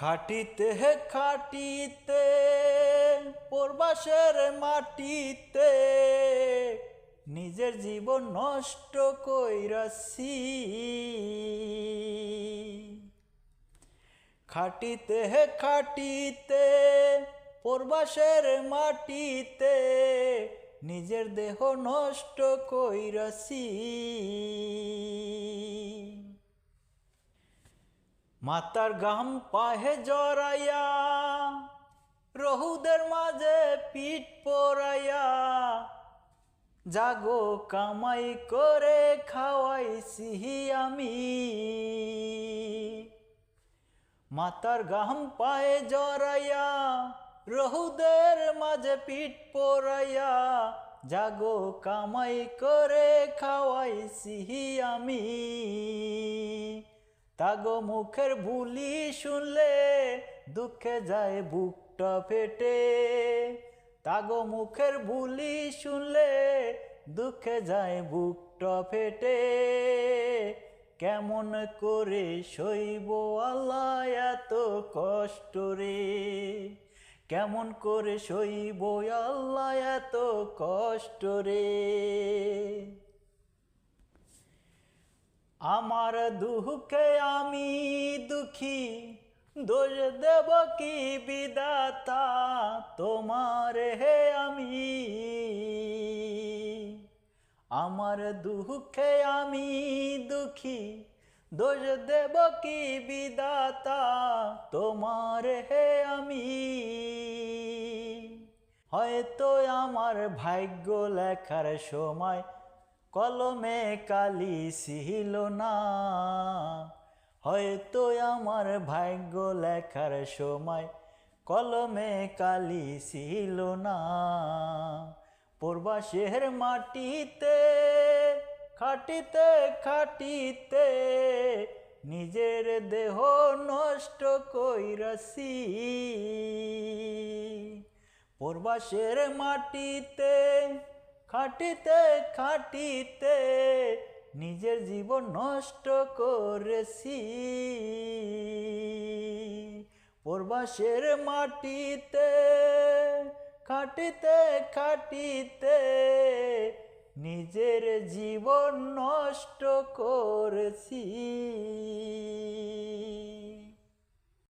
খাটিতে হে খাটিতে, পূর্বাসের মাটিতে, নিজের জীবন নষ্ট কইরাছি। খাটিতে হে খাটিতে, পূর্বাসের মাটিতে, নিজের দেহ নষ্ট কইরাছি। মাতার গাম পাহে জড়াইয়া, রহুদের মাঝে পিঠ পরাইয়া জাগো কামাই করে খাওয়াইছি আমি। মাতার গাম পায়ে জড়াইয়া, রহুদের মাঝে পিঠ পরাইয়া জাগো কামাই করে খাওয়াইছি আমি। তাগো মুখের বুলি শুনলে দুঃখে যায় বুকটা ফেটে। তাগো মুখের বুলি শুনলে দুঃখে যায় বুকটা ফেটে। কেমন করে সইব আল্লাহ এত কষ্ট রে। কেমন করে সইব আল্লাহ এত কষ্ট রে। আমার দুঃখে আমি দুঃখী, দোষ দেব কি বিদাতা তোমার হে আমি। আমার দুঃখে আমি দুঃখী, দোষ দেব কি বিদাতা তোমার হে আমি। হয়তো আমার ভাগ্য লেখার সময় কলমে কালি ছিল না। হয়তো আমার ভাগ্য লেখার সময় কলমে কালি ছিল না। পূর্বাসের মাটিতে, খাটিতে খাটিতে নিজের দেহ নষ্ট কইরাছি। পূর্বাসের মাটিতে খাটিতে খাটিতে নিজের জীবন নষ্ট করেছি। পূর্বাসের মাটিতে খাটিতে খাটিতে নিজের জীবন নষ্ট করেছি।